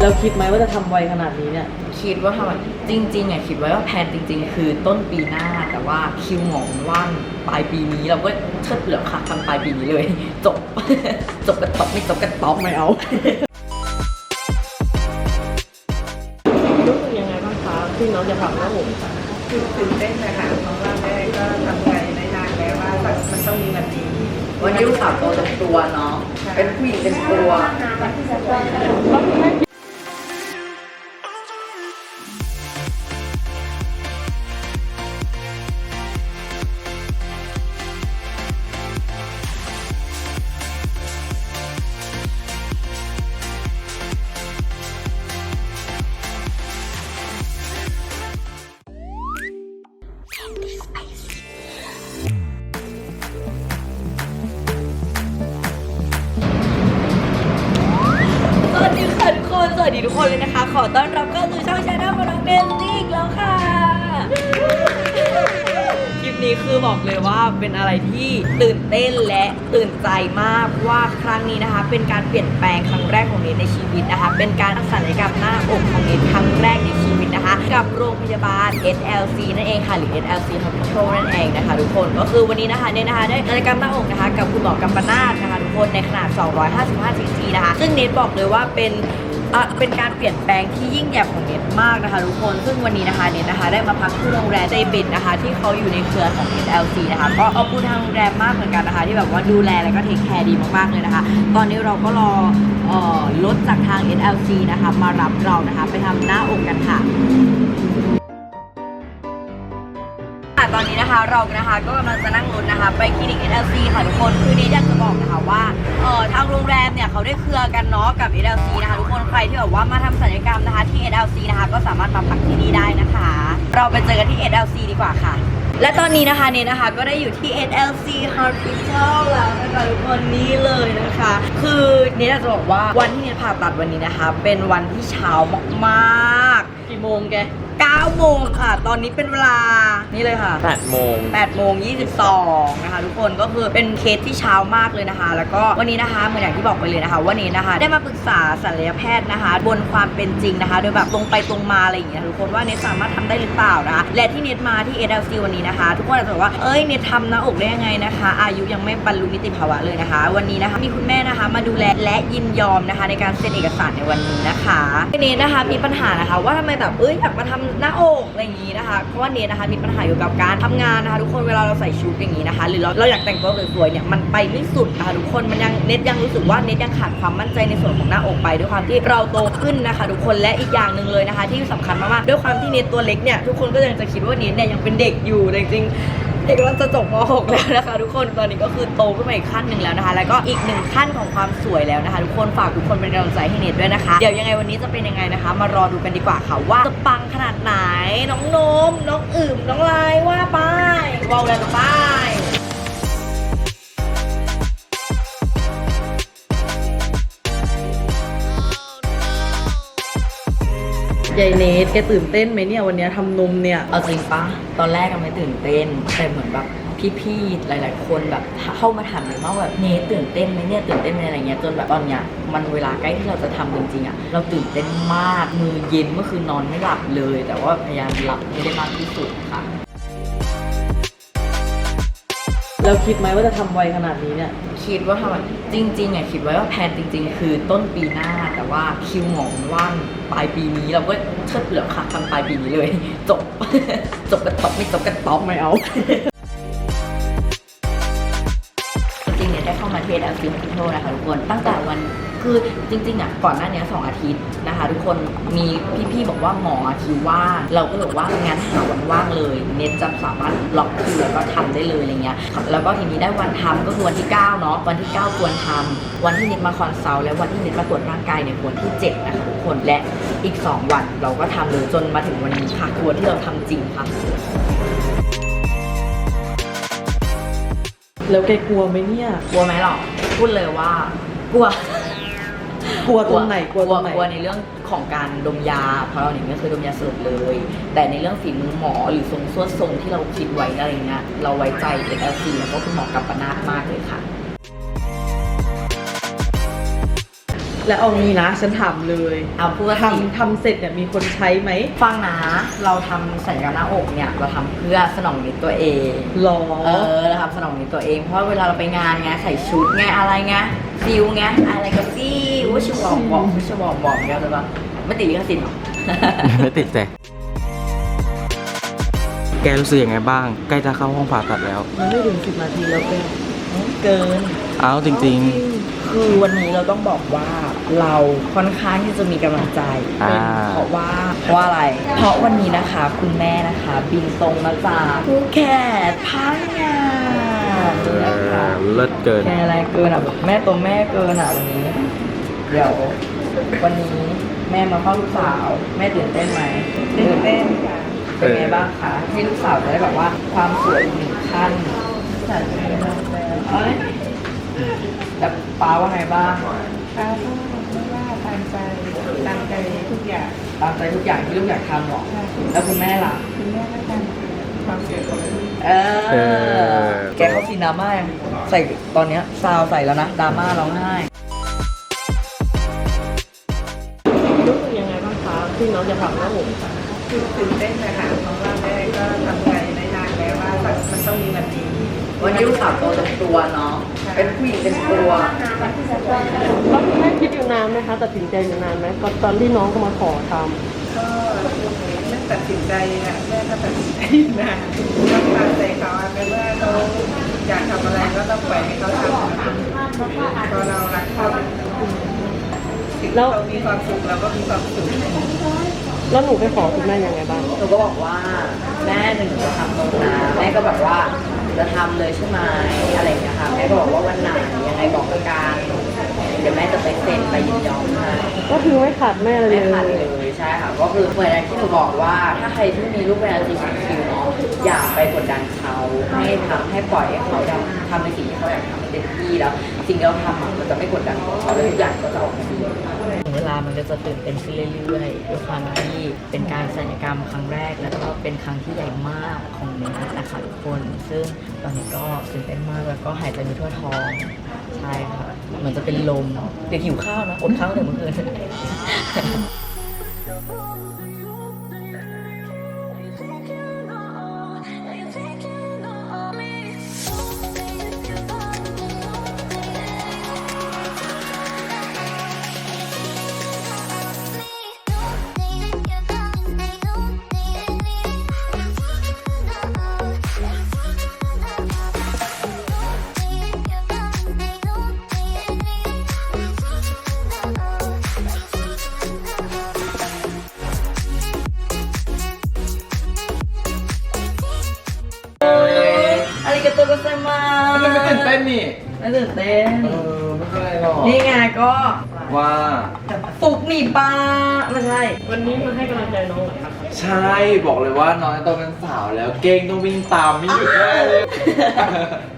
แล้วคิดไหมว่าจะทำไวขนาดนี้เนี่ย คิดว่าทำจริงๆอะคิดไว้ว่าแพลนจริง ๆ คือต้นปีหน้าแต่ว่าคิวหมอมันว่างปลายปีนี้เราก็เชิดเหลือค่ะทำปลายปีนี้เลย จบ จบกันต๊อกไม่จบกันต๊อกไม่เอารู้สึกยังไงบ้างคะที่น้องจะทำหน้าอกคือตื่นเต้นนะคะเพราะว่าแม่ก็ทำใจไม่นานแล้วว่ามันต้องมีวันนี้ วันนี้ลูกสาวโตเต็มตัวเนาะเป็นผู้หญิงเต็มตัว ครั้งนี้นะคะ เป็นการเปลี่ยนแปลงครั้งแรกของเนทในชีวิตนะคะ เป็นการศัลยกรรมหน้าอกของเนทครั้งแรกในชีวิตนะคะ กับโรงพยาบาล SLC นั่นเองค่ะหรือ SLC Hospital นั่นเองนะคะทุกคนก็คือวันนี้นะคะเนทนะคะได้ศัลยกรรมหน้าอกนะคะ กับคุณหมอกัมปนาทนะคะทุกคนในขนาด 255 cc นะคะ ซึ่งเนทบอกเลยว่าเป็น อะเป็นการเปลี่ยนแปลงที่ยิ่งใหญ่ของเน็ตมากนะคะทุกคนซึ่งวันนี้นะคะเน็ตนะคะ ได้มาพักที่โรงแรมเซบิดนะคะ ที่เขาอยู่ในเครือของ SLC นะคะก็ขอบคุณทางโรงแรมมากเหมือนกันนะคะ ที่แบบว่าดูแลแล้วก็เทคแคร์ดีมากๆเลยนะคะ ตอนนี้เราก็รอเอ่อรถจากทาง SLC นะคะ มารับเรานะคะ ไปทำหน้าอกกันค่ะ ตอนนี้นะคะเรานะคะก็กำลังจะนั่งรถนะคะ ไปคลินิก NLC ค่ะทุกคนคือนี้อยากจะบอกนะคะว่าเอ่อทางโรงแรมเนี่ยเขาได้เครือกันเนาะกับ NLC นะคะทุกคนใครที่แบบว่ามาทำศัลยกรรมนะคะที่ NLC นะคะก็สามารถมาพักที่นี่ได้นะคะ เราไปเจอกันที่ NLC ดีกว่าค่ะ และตอนนี้นะคะเนี่ยนะคะก็ได้อยู่ที่ NLC Hospital แล้วนะคะทุกคนนี้เลยนะคะ คือเนี่ยจะบอกว่าวันที่เนี่ยผ่าตัดวันนี้นะคะ เป็นวันที่เช้ามากๆกี่โมงแก 9โมงค่ะ ตอนนี้เป็นเวลา นี่เลยค่ะ 8โมง8โมง22นะคะทุกคนก็คือเป็นเคสที่เช้ามากเลยนะคะ แล้วก็วันนี้นะคะเหมือนอย่างที่บอกไปเลยนะคะ วันนี้นะคะ ได้มาปรึกษาศัลยแพทย์นะคะ บนความเป็นจริงนะคะ โดยแบบตรงไปตรงมาอะไรอย่างเงี้ยทุกคนว่าเนทสามารถทำได้หรือเปล่านะคะ และที่เนทมาที่ SLC วันนี้นะคะ ทุกคนอาจจะบอกว่าเอ้ยเนททำหน้าอกได้ยังไงนะคะ อายุยังไม่บรรลุนิติภาวะเลยนะคะ วันนี้นะคะมีคุณแม่นะคะ มาดูแลและยินยอมนะคะ ในการเซ็นเอกสารในวันนี้นะคะเนทนะคะมีปัญหานะคะ ว่าทำไมแบบเอ้ยอยากมาทำหน้าอกอะไรอย่างนี้นะคะ เพราะว่าเนทนะคะมีปัญหาเกี่ยวกับการทำงานนะคะ ทุกคนเวลาเราใส่ชุดอย่างนี้นะคะ หรือเราเราอยากแต่งตัวสวยๆเนี่ยมันไปไม่สุดนะคะทุกคนมันยังเนทยังรู้สึกว่าเนทยังขาดความมั่นใจในส่วนของหน้าอกไปด้วยความที่เราโตขึ้นนะคะ ทุกคนและอีกอย่างหนึ่งเลยนะคะ ที่สำคัญมากๆด้วยความที่เนทตัวเล็กเนี่ยทุกคนก็ยังจะคิดว่าเนทเนี่ยยังเป็นเด็กอยู่แต่จริง เด็กเราจะจบม .6 แล้วนะคะ ทุกคนตอนนี้ก็คือโตขึ้นมาอีกขั้นหนึ่งแล้วนะคะ แล้วก็อีกหนึ่งขั้นของความสวยแล้วนะคะ ทุกคนฝากทุกคนเป็นกำลังใจให้เนทด้วยนะคะ เดี๋ยวยังไงวันนี้จะเป็นยังไงนะคะ มารอดูกันดีกว่าค่ะว่าจะปังขนาดไหนน้องนมน้องอืมน้องลายว่าไปวอลแล้วไป ยายเนทแกตื่นเต้นไหมเนี่ยวันเนี้ยทำนมเนี่ย เอาจริงปะตอนแรกก็ไม่ตื่นเต้นแต่เหมือนแบบพี่ๆ หลาย ๆ คนแบบเข้ามาถามเลยว่าแบบเนทตื่นเต้นไหมเนี่ยตื่นเต้นไหมอะไรเงี้ยจนแบบตอนเนี้ยมันเวลาใกล้ที่เราจะทำจริงๆอะเราตื่นเต้นมากมือเย็นเมื่อคืนนอนไม่หลับเลย แต่ว่าพยายามหลับให้ได้มากที่สุดค่ะ แล้วคิดไหมว่าจะทำไวขนาดนี้เนี่ย คิดว่าทำจริงๆอะคิดไว้ว่าแพลนจริง ๆ คือต้นปีหน้าแต่ว่าคิวหมอมันว่างปลายปีนี้เราก็เชิดเหลือค่ะทำปลายปีนี้เลย จบ จบกันตบไม่จบกันตบไม่เอา จริงๆเนี่ยได้เข้ามาเทสแอลซีฮอสพิทอลนะคะทุกคนตั้งแต่วัน คือจริงๆอะก่อนหน้านี้สองอาทิตย์นะคะ ทุกคนมีพี่ๆบอกว่าหมอคิวว่างเราก็เลยบอกว่างั้นหาวันว่างเลย เน็ตจะสามารถล็อกคิวแล้วก็ทำได้เลยอะไรเงี้ยแล้วก็ทีนี้ได้วันทำก็คือวันที่9เนาะวันที่9ควรทำวันที่เน็ตมาคอนซัลท์และวันที่เน็ตมาตรวจร่างกายในยควรที่7นะคะทุกคนและอีก 2 วันเราก็ทำเลยจนมาถึงวันนี้ค่ะควรที่เราทำจริงค่ะแล้วแกกลัวไหมเนี่ยกลัวไหมหรอพูดเลยว่ากลัว กลัวตรงไหนกลัวตรงไหน กลัวในเรื่องของการดมยา เพราะเราเนี่ยไม่เคยดมยาสลบเลย แต่ในเรื่องฝีมือหมอหรือทรงส่วนทรงที่เราคิดไว้อะไรเงี้ยเราไว้ใจ SLC แล้วก็คุณหมอกัปปนาทมากเลยค่ะ แล้วเอางี้นะ ฉันถามเลยเอาพูดสิทำทำเสร็จเนี่ยมีคนใช้ไหม ฟังนะ เราทำสัญญกรรมหน้าอกเนี่ย เราทำเพื่อสนองนิดตัวเอง หรอ เออเราทำสนองนิดตัวเอง เพราะเวลาเราไปงานไงใส่ชุดไงอะไรไง ฟิลไงอะไรก็ฟิวชิวบอกบอกชิวบอกบอกไงเลยปะไม่ติดลิขสิทธิ์หรอ ไม่ติดใจแกรู้สึกยังไงบ้าง ใกล้จะเข้าห้องผ่าตัดแล้ว มันไม่ถึงสิบนาทีแล้วแกเกิน เอาจริงคือวันนี้เราต้องบอกว่าเราค่อนข้างที่จะมีกำลังใจอ่าเป็นเพราะว่าเพราะว่าอะไร เพราะวันนี้นะคะคุณแม่นะคะ บินตรงมาจากภูเก็ตพังงา ๆเอนะคะอ เลิศเกิน แกอะไรเกินอะแม่ตัวแม่เกินอะวันนี้ เดี๋ยววันนี้แม่มาเฝ้าลูกสาว แม่ตื่นเต้นไหมตื่นเต้นค่ะเป็นไงบ้างคะที่ลูกสาวจะได้แบบว่า ความสวยอีกหนึ่งขั้นแต่ไม่ได้แต่เอ้ยแต่ป้าว่าไงบ้างป้าก็ไม่ว่าตามใจตามใจทุกอย่างตามใจทุกอย่างที่ลูกอยากทำหรอแล้วคุณแม่ล่ะคุณแม่ก็ทำความเสียของลูก เอเออ อ แกเขาซีนดราม่ายังใส่ตอนเนี้ยซาวใส่แล้วนะดราม่าร้องไห้ รู้สึกยังไงบ้างคะที่น้องจะผักหน้าอกคือตื่นเต้นนะคะเพราะว่าแม่ก็ทำใจไม่นานแล้วว่ามันต้องมีวันนี้วันนี้ลูกสาวโตเต็มตัวเนาะ เป็นผู้หญิงเต็มตัวแล้วคุณแม่คิดอยู่นานไหมคะตัดสินใจอยู่นานไหมก่อนตอนที่น้องก็มาขอทก็เรื่อง ตัดสินใจอะแม่ก็ตัดสินใจนานต้องตามใจเขาอะไม่ว่าเขาอยากทำอะไรก็ต้องปล่อยให้เขาทำพอเรารักเขาถึงเรามีความสุขเราก็มีความสุขำแล้วหนูไปขอคุณแม่ยังไงบ้างหนูก็บอกว่าแม่หนึ่งจะทำตรงนะแม่ก็แบบว่าจะทำเลยใช่ไหมอะไรอย่างเงี้ยค่ะแม่ก็บอกว่าวันไหนยังไงบอกประกันเดี๋ยวแม่จะไปเซ็นไปยินยอมให้ก็คือไม่ขาดแม่เลย ไม่ขาดเลย ใช่ค่ะก็คือเหมือนอย่างที่หนูบอกว่าถ้าใครที่มีลูกเป็น LGBTQ เนาะอย่าไปกดดันเขาให้ทำให้ปล่อยให้เขาทำทำในสิ่งที่เขาอยากทำให้เต็มที่แล้ว สิ่งที่เราทำอะมันจะไม่กดดันเขาแล้วทุกอย่างก็จะออกมาดีถึงเวลามันก็จะตื่นเต้นขึ้นเรื่อยๆด้วยความที่เป็นการศัลยกรรมครั้งแรก แล้วก็เป็นครั้งที่ใหญ่มากของเนสนะคะทุกคน ซึ่งตอนนี้ก็ตื่นเต้นมากแล้วก็หายใจไม่ทั่วท้องใช่ค่ะเหมือนจะเป็นลมเดี๋ยวหิวข้าวนะอดข้าวตั้งแต่เมื่อคืน นไม่ตื่นเต้นนี่ ไม่ตื่นเต้น เออ ไม่เป็นไรหรอก นี่ไงก็ว่าฟุกหนีปลาไม่ใช่ วันนี้มาให้กำลังใจน้องเหรอคะใช่บอกเลยว่าน้องจะโตเป็นสาวแล้วเก่งต้องวิ่งตามไม่หยุดแน่เลย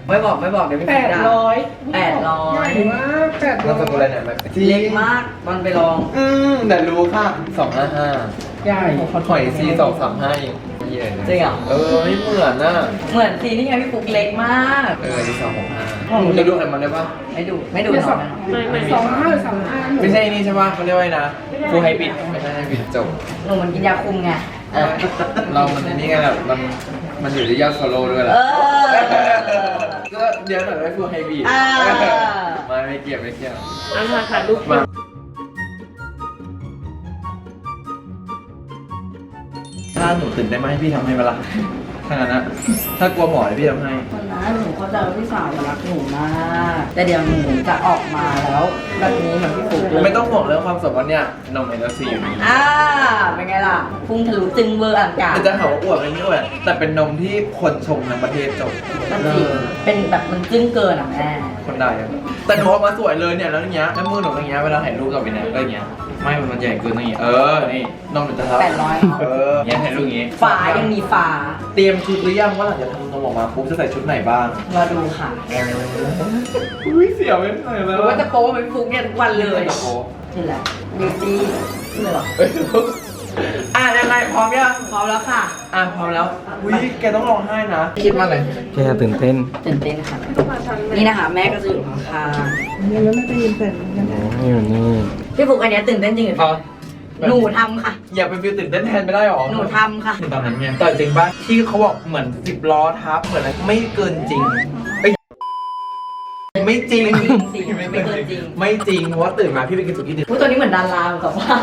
ไม่บอกไม่บอกเดี๋ยวพี่แปดด่าร้อยแปดร้อยใหญ่มากแปดร้เราอยจะดูอะไรเนี่ยแบบจริงเล็กมากตอนไปลอง อืมแต่รู้ค่ะสองห้าห้าใหญ่ หอยซีสองสามห้าเอง เหี้ยจริงเหรอ เออไม่เหมือนน่ะเหมือนทีนี่ไงพี่ฟุกเล็กมาก เออที่สองหกห้าจะดูอะไรมันได้ปะไม่ดูไม่ดูหนอนไม่ไม่สองห้าหรือสองห้าไม่ใช่นี่ใช่ปะเขาเรียกว่าไงนะฟูไฮบิดไม่ใช่ไฮบิดจบหนูมันกินยาคุมไงเออเรามันอันนี้ไงแบบมันมันอยู่ที่ยอดฟอลโล่ด้วยแหเอละอก็เดี๋ยวหน่อยไม่ฟูไฮบิดอ่ามาไม่เกี่ยวไม่เกี่ยวอันถ่ายถ่ายรูปมา หนูตื่นได้ไหมพี่ทำให้เวลา ถ้างั้นนะถ้ากลัวหมอเลยพี่ทำให้วันนั้นหนูเข้าใจว่าพี่สาวรักหนูมากแต่เดี๋ยวหนูจะออกมาแล้วแบบนี้เหมือนพี่ฟุกเลยไม่ต้องห่วงเรื่องความสมวันเนี่ยนมเอเนอร์ซีอยู่นี่อ่าเป็นไงล่ะพุ่งทะลุจึงเวอร์อากาศแต่จะหาว่าอวดอะไรไม่อวดแต่เป็นนมที่คนชมทั้งประเทศจบมันจริงเป็นแบบมันจึ้งเกินอะแม่คนได้อะแต่หนูออกมาสวยเลยเนี่ยแล้วอย่างเงี้ยแล้วมือหนูอย่างเงี้ยเวลาถ่ายรูปกับวินัยก็อย่างเงี้ยไม่มันใหญ่เกินอย่างงี้เออนี่นมมันจะเท่าแปดร้อยเออเงี้ยถ่ายรูปอย่างงี้ฝายังมีฝาเตรียมชุดหรือยังว่าหลังจากทำนมออกมาปุ๊บจะใส่ชุดไหนบ้างมาดูค่ะอุ้ยเสียวไม่หน่อยหแล้รืวอว่าจะโป๊เป็นฟุกเนี่ยทุกวันเลยโอ้โหนี่แหละบิวตี้นี่เหรอเอ้ยอะยังไงพร้อมยังพร้อมแล้วค่ะอะพร้อมแล้วอุ้ยแกต้องร้องไห้นะ คิดมาเลยแกตื่นเต้นตื่นเต้นค่ะ นี่นะคะ แม่ก็จะอยู่ข้างแล้วไม่ได้ยินเสียงนะโอ้ยนี่ๆพี่ฟุกอันเนี้ยตื่นเต้นจริงหรือ เปเอาล่าหนูทำค่ะ อย่าเป็นฟิลตื่นเต้นแทนไม่ได้หรอหนูทำค่ะตอนนั้นไงแต่จริงป่ะที่เขาบอกเหมือนสิบล้อทับเหมือนอะไรไม่เกินจริงเอ้ยไม่จริงไม่จริงสิไม่เกินจริง ไม่จริงเพราะว่าตื่นมาพี่ไปกินสุกี้ดึกพูดตัวนี้เหมือนดาราเหมือนกับว่า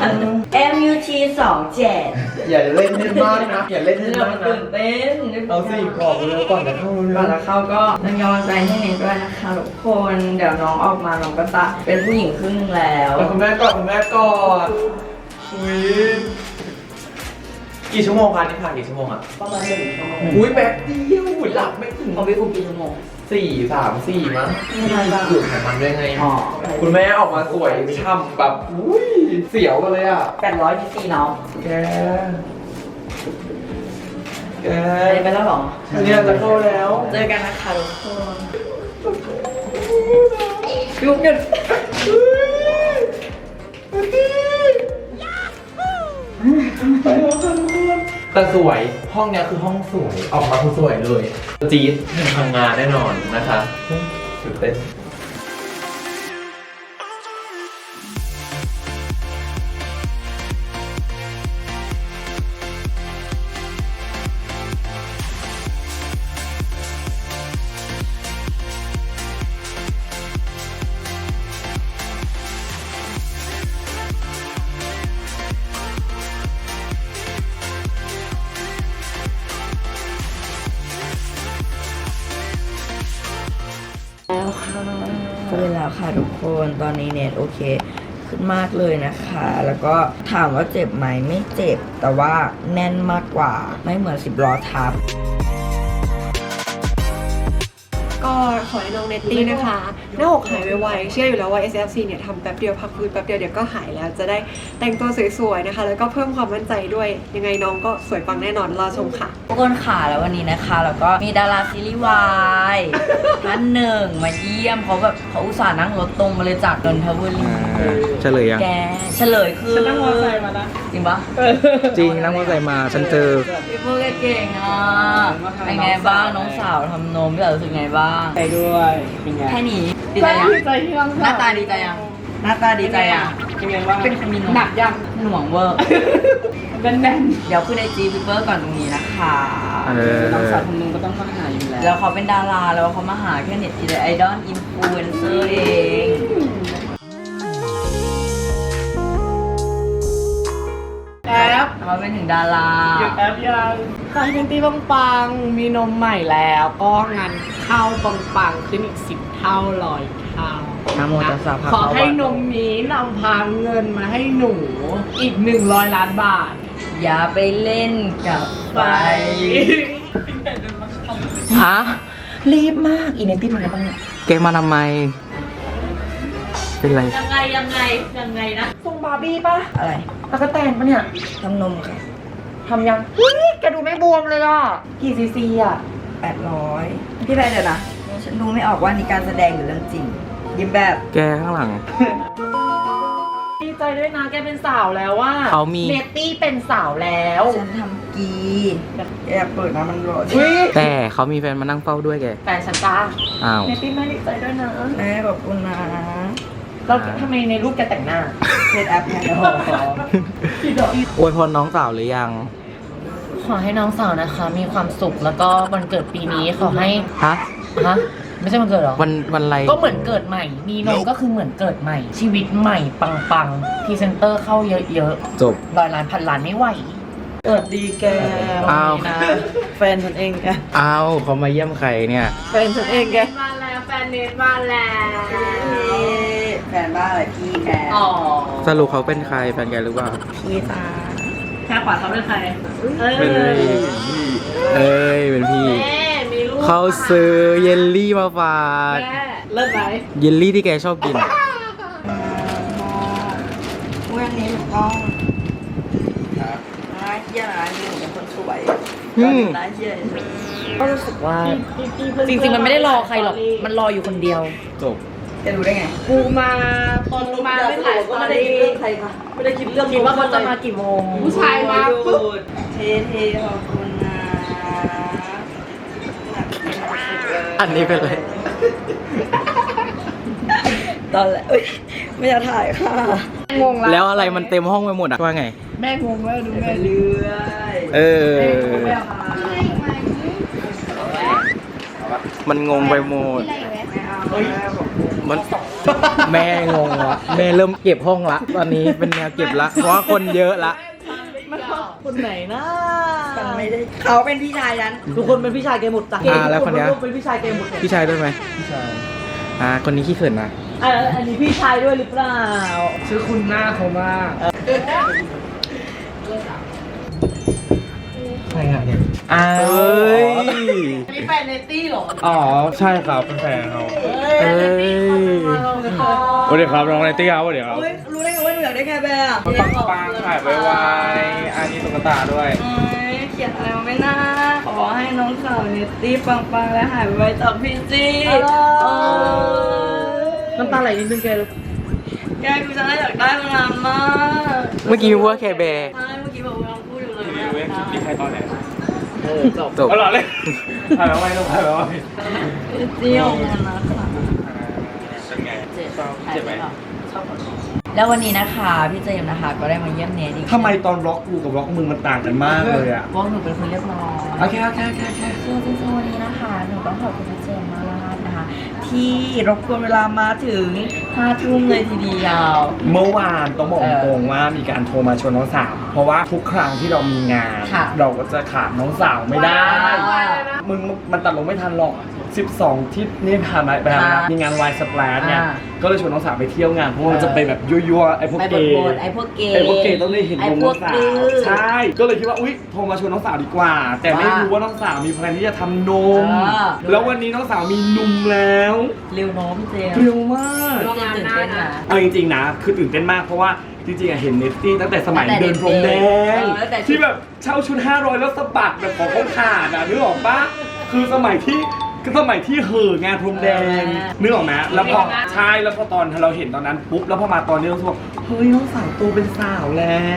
MUT 2 7อย่าเล่นเล่นมากนะ อย่าเล่นเล่นมากนะตื่นเต้นเอาสิบอกเร็วก่อนจะเข้าก่เรื่ออนงจะเข้าก็ต้องยอมใจให้เนทด้วยนะคะทุกคน เดี๋ยวน้องออกมาน้องก็จะเป็นผู้หญิงครึ่งหนึงแล้วเอาคุณแม่ก่อนคุณแม่ก่อน อุ้ยกี่ชั่วโมงคะนี่ผ่านกี่ชั่วโมงอะประมาณหนึ่งชั่วโมงอุ้ยแบบเดียวหลับไม่ถึงของพี่ฟุกกี่ชั่วโมงสี่สามสี่มั้งไม่ทันบ้างหยุดของมันได้ไง อ๋อคุณแม่ออกมาสวยช่ำแบบอุ้ยเสียวกันเลยอะแปดร้อยพีซีน้องแกแกไปไปแล้วเหรอเนี่ยจะเข้าแล้ว เจอกันนะคะทุกคนยุบห ยุดแต่สวยห้องเนี้ยคือห้องสวยออกมาคือสวยเลย จี๊ดหนึ่งพังงานแน่นอนนะคะตื่นเต้น คนตอนนี้เน็ตโอเคขึ้นมากเลยนะคะ แล้วก็ถามว่าเจ็บไหมไม่เจ็บ แต่ว่าแน่นมากกว่าไม่เหมือนสิบล้อทับก็ ขอให้น้องเนตตี้นะคะ หน้าอกหายไวๆเชื่ออยู่แล้วว่า SFC เนี่ยทำแป๊บเดียวพักฟื้นแป๊บเดียวเดี๋ยวก็หายแล้วจะได้แต่งตัวสวยๆนะคะ แล้วก็เพิ่มความมั่นใจด้วย ยังไงน้องก็สวยปังแน่นอนรอชมค่ะทุกคนค่ะแล้ววันนี้นะคะแล้วก็มีดาราซีรีส์วายท่านหนึ่งมาเยี่ยมเขาแบบเขาอุตส่าห์นั่งรถตรงมาเลยจากนนทบุรีอ่าเฉลยยังแกเฉลยคือฉันนั่งมอเตอร์ไซค์มานะจริงปะจริงนั่งมอเตอร์ไซค์มาฉันเจอพี่พูดเก่งอะเป็นไงบ้างน้องสาวทำนมพี่เอ๋รู้สึกไงบ้างไปด้วยเป็นไงแค่นี้ดีใจยังดีใจที่น้องหน้าตาดีใจยังหน้าตาดีใจยังเป็นไงบ้างเป็นคนมีนมหนักยังหน่วงเวอร์แน่นเดี๋ยวขึ้นไอจีพิเปอร์ก่อนตรงนี้นะคะเออๆน้องสาวคนนึงก็ต้องมาหาอยู่แล้วแล้วเขาเป็นดาราแล้วเขามาหาแค่เน็ตไอดอลอินฟลูเอนเซอร์เองแอปมาเป็นถึงดาราหยุดแอปยังคอนเทนตี้ปังๆมีนมใหม่แล้วก็งาน เข้าปังๆขึ้นอีกสิบเท่าร้อยเท่านะโมตัสสะภะขอคะวะให้นมนี้นำพาเงินมาให้หนูอีกหนึ่งร้อยล้านบาท อย่าไปเล่นกับไฟ ฮะรีบมากอีเนตี้มันก็ต้องแกมาทำไม เป็นไร ยังไงยังไงยังไงนะ ทรงบาร์บี้ป่ะอะไรตะกะแตนปะเนี่ยทำนมค่ะทำยังอุ้ยแกดูไม่บวมเลยอะ กี่ซีซีอะ แปดร้อยพี่แพรเดี๋ยวนะฉันดูไม่ออกว่านี่การแสดงหรือเรื่องจริง ยิ้มแบบ แกข้างหลัง ดีใจด้วยนะแกเป็นสาวแล้วว่าเขามี เนตตี้เป็นสาวแล้วฉันทำกีอยากเปิดนะมันร้อนอุ้ยแต่เขามีแฟนมานั่งเฝ้าด้วยแก แฟนฉันจ้าอ้าว เนตตี้ไม่ดีใจด้วยนะแม่ขอบคุณนะแล้วทำไมในรูปแกแต่งหน้า เซตแอปไงอวยพรน้องสาวหรือยัง ขอให้น้องสาวนะคะ มีความสุขแล้วก็วันเกิดปีนี้ขอให้ฮะฮะไม่ใช่วันเกิดเหรอวันวันอะไรก็เหมือนเกิดใหม่ มีนมก็คือเหมือนเกิดใหม่ ชีวิตใหม่ปังๆพรีเซนเตอร์เข้าเยอะจบ ๆร้อยล้านพันล้านไม่ไหว สวัสดีแกอ้าวนะแฟนฉันเองแกอ้าวเขามาเยี่ยมใครเนี่ย แฟนฉันเองแกมาแล้วแฟนเนตมาแล้วแฟนบ้าอะไรพี่แกอ๋อสรุปเขาเป็นใครแฟนแกหรือเปล่าพี่ตา แค่ขวาเขาเป็นใครเออเป็นพี่เอ้ยเป็นพี่ แม่มีลูกเขาซื้อเยลลี่มาฝากแม่เลิศไหมเยลลี่ที่แกชอบกินวันนี้หนูต้องร้านเยี่ยร้านนี้หนูเป็นคนสวยอืมร้านเยี่ยเลยก็รู้สึกว่าจริงๆ มันไม่ได้รอใครหรอก มันรออยู่คนเดียว จบจะรู้ได้ไงกูมาตอนกูมาไม่ถ่ายสตอรี่ใครคะ ไม่ได้คิดเรื่องคิดว่าเขาจะมากี่โมง ผู้ชายมาปุ๊บเทเทขอบคุณนะอันนี้เป็นไรตอนแรกเอ้ยไม่อยากถ่ายค่ะ งงละแล้วอะไรมันเต็มห้องไปหมดอะว่าไง แม่งงแล้วดูแม่เรื่อยเออ มันงงไปหมดมันแม่ง งละแม่เริ่มเก็บห้องละ ตอนนี้เป็นแนวเก็บละ เพราะว่าคนเยอะละคนไหนนะมันไม่ได้เขาเป็นพี่ชายฉันทุกคนเป็นพี่ชายเกมหมดจ้ะอ่าแล้วคนเนี้ยทุกเป็นพี่ชายเกมหมดพี่ชายด้วยไหมพี่ชายอ่า คนนี้ขี้เขินนะอ่าอันนี้พี่ชายด้วยหรือเปล่า ชื่อคุณหน้าเขามาก ใช่ครับเนี่ยอ้าวเอ้ยนี่แฟนเนตตี้เหรออ๋อใช่ครับเป็นแฟนเขาเอ้ยสวัสดีครับน้องไนตี้ครับสวัสดีครับเฮ้ยรู้ได้ไงว่าหนูอยากได้แค่แบบปังปังถ่ายไวไวอันนี้ตุ๊กตาด้วยเอ้ยเขียนอะไรมาไม่น่าขอให้น้องสาวเนตตี้ปังๆและหายไวๆจากพี่จีเออน้ำตาไหลนิดนึงแกแกกูจะได้อยากได้มานานมาก เมื่อกี้พูดว่าแคร์แบร์ใช่เมื่อกี้บอกว่า พูดอยู่เลยรีวิวเว้ยว่ารีใครตอนไหนจบเอาหล่อเลยถ่ายไว้ไว้ต้องถ่ายไว้ไว้เจียวมันนะคะเป็นไงเจ็บชอบเจ็บไหมชอบแล้ววันนี้นะคะพี่เจมส์นะคะก็ได้มาเยี่ยมเนทอีกทำไมตอนร็อกกูกับร็อกมึงมันต่างกันมากเลยอะเพราะหนูเป็นคนเรียบร้อยโอเคโอเคโอเคโอเคคือจริงๆวันนี้นะคะหนูต้องขอบคุณพี่เจมส์มากๆนะคะ ที่รบกวนเวลามาถึง5ทุ่มเลยทีเดียว เมื่อวานต้องบอกเออตรงว่ามีการโทรมาชวนน้องสาว เพราะว่าทุกครั้งที่เรามีงาน ค่ะ เราก็จะขาดน้องสาวไม่ได้ว้าวมึงมันตัดลงไม่ทันหรอก 12ที่นี่ผ่านมาไปทำงานอ่ามีมีงานวายสแปลชเนี่ยอ่าก็เลยชวนน้องสาวไปเที่ยวงานเพราะว่ามันจะไปแบบยั่วๆไอ้พวกไอ้เกบย์ทๆไอ้พวกเกย์ไอ้พวกเกย์ต้องได้เห็นไอ้นมพน้วอกงสาดื้วอใช่ก็เลยคิดว่าอุ๊ยโทรมาชวนน้องสาวดีกว่า แต่ไม่ว่ารู้ว่าน้องสาวมีแพลนที่จะทำนมอ่าแล้ววันนี้น้องสาวมีนมแล้วเร็วเน้องพี่เจมส์เร็วมากพี่เจมส์ตื่นเต้นนะ เอาจริงๆนะคือตื่นเต้นมากเพราะว่าจริงๆอะเห็นเนตตี้ตั้งแต่สมัยตั้งแต่เดินพรมแดงเออตั้งแต่ที่แบบเช่าชุด 500 แล้วสะบัดแบบของเขาขาดอะนึกออกปะคือสมัยที่ คือสมัยที่เหอะงานพรมแดงนึกออกไหมแล้วพอใช่แล้วพอตอนเราเห็นตอนนั้นปุ๊บแล้วพอมาตอนนี้เราสึกว่าเฮ้ยน้องสาวโตเป็นสาวแล้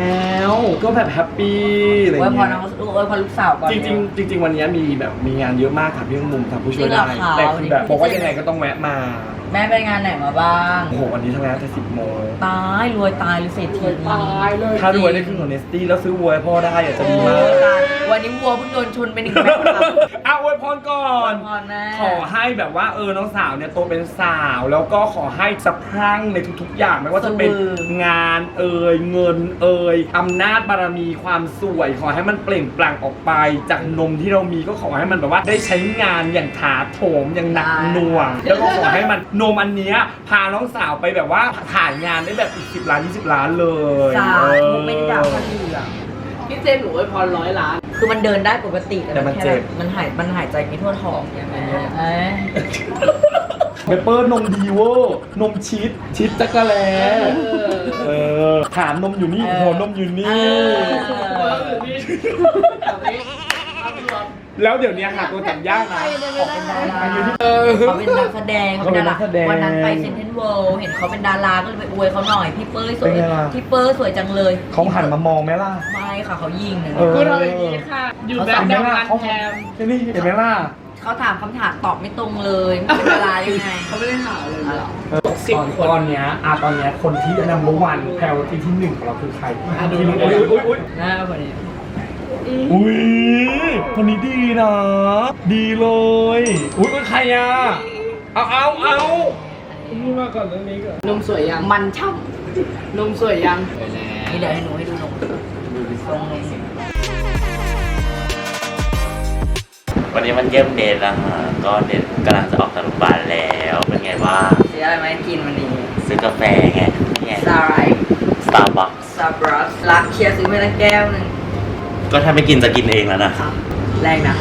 ว ก็แบบแฮปปี้อะไรอไว้ย่างพอเงี้น้อยงลูกไว้พอลูกสาวก่อน จริงๆจริง ๆ วันนี้มีแบบมีงานเยอะมากค่ะพี่มุมทำผู้ช่วยจริงเหรได้อคะแต่คือแบบบอกว่ายังไงก็ต้องแวะมา แม่ไปงานไหนมาบ้าง โอ้โหวันนี้ทำงานตั้งแต่สิบโมง ตายรวยตายหรือเศรษฐีตายเลยถ้ารวยได้ครึ่งของเนสตี้แล้วซื้อวัวให้พ่อได้อะจะดีโอ้มาก ตายวันนี้วัวเพิ่งโดนชนไปหนึ่งแม่ครับ เอาอวยพรก่อนพรแม่ ขอให้แบบว่าเออน้องสาวเนี่ยโตเป็นสาว แล้วก็ขอให้สะพรั่งในทุกๆอย่าง ไม่ว่าจะเป็นงานเอ่ยเงินเอ่ยอำนาจบารมีความสวย ขอให้มันเปล่งปลั่งออกไป จากนมที่เรามีก็ขอให้มันแบบว่าได้ใช้งานอย่างถาโถมอย่างหนักหน่วง แล้วก็ขอให้มันนมอันเนี้ยพาน้องสาวไปแบบว่าถ่ายงานได้แบบอีกสิบล้านยี่สิบล้านเลยสาเออธุไม่ได้ด่าคนอื่นอะพี่เจมส์หนูไว้พรร้อยล้าน คือมันเดินได้ปกติแต่มันเจ็บแค่มันหายมันหายใจไม่ทั่วท้องอย่างเงี้ยเอ้ยเปเปอร์นมดีเวอร์นมชีสชีสจักรแลเออขานมอยู่นี่หัวนมอยู่นี่ แล้วเดี๋ยวนี้หาตัวจับยากนะออกเป็นน้องอายุที่เขาเป็นนักแสดงเขาเป็นนักแสดงวันนั้นไปเซนทรัลเวิลด์เห็นเขาเป็นดาราก็เลยไปอวยเขาหน่อยพี่เป้ยสวยเป็นไงล่ะพี่เป้ยสวยจังเลยเขาหันมามองไหมล่ะไม่ค่ะเขายิงนะเออพูดเอาอย่างนี้ค่ะอยู่แบบเห็นไหมเดียวล่ะกันเขาแทมเห็นไหมเห็นไหมล่ะเขาถามคำถามตอบไม่ตรงเลยไม่เป็นดารายังไงเขาไม่ได้หาเลยอ๋อเหรอสิบตอนคนตอนเนี้ยอะตอนเนี้ยคนที่นัมเบอร์วันแพลวที่ที่หนึ่งของเราคือใครอะดูที่รู้อุ้ยอุ้ยอุ้ยหน้าคนนี้ อุ้ยคนนี้ดีนะ ดีเลย อุ้ยอุ้ยใครอะ เอาเอาเอานี่มาก่อนเรื่องนี้ก่อนนมสวยยัง มันช่นมสวยยังำนี่เดี๋ยวให้หนูให้ดูนมตรงนมวันนี้มันเยี่ยมเดทแล้วฮะก็เดทกำลังจะออกจากโรงพยาบาลแล้ว เป็นไงบ้างซื้ออะไรมาให้กินวันนี้ซื้อกาแฟไงนี่ไงสตาร์ไรสตาร์บัคสตาร์บัครักเชียร์ซื้อไปละแก้วหนึ่ง ก็ถ้าไม่กินจะกินเองแล้วนะค่ะแรงนะ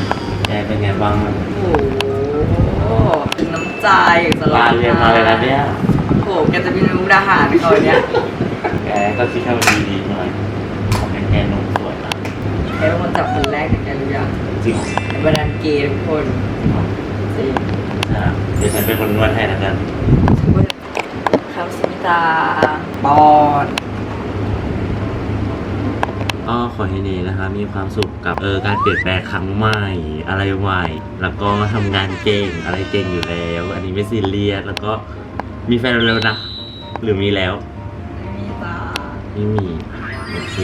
แกเป็นไงบ้างโอ้โหถึงน้ำใจอย่างสลาลัดเรียนมาเลยนะเนี่ย โอ้โหแกจะมีมุกดาหารเขาเนี่ย แกก็คิดให้มันดีๆหน่อยของแกแกนมสวยนะแกเป็นคนจับคนแรกแต่แกรู้ยังจริงเหรอในบรรดาเกย์ทุกคนจริงอะเดี๋ยวฉันเป็นคนนวดให้แล้วกันคำสมิตาปอน อให้เนนะคะมีความสุขกับเออการเปลี่ยนแปลงครั้งใหม่อะไรใหม่ แล้วก็ทำงานเก่งอะไรเก่งอยู่แล้ว อันนี้ไม่ซีเรียสแล้วก็มีแฟนเร็วๆนะหรือมีแล้วไม่มีจ้าไม่มีโอเค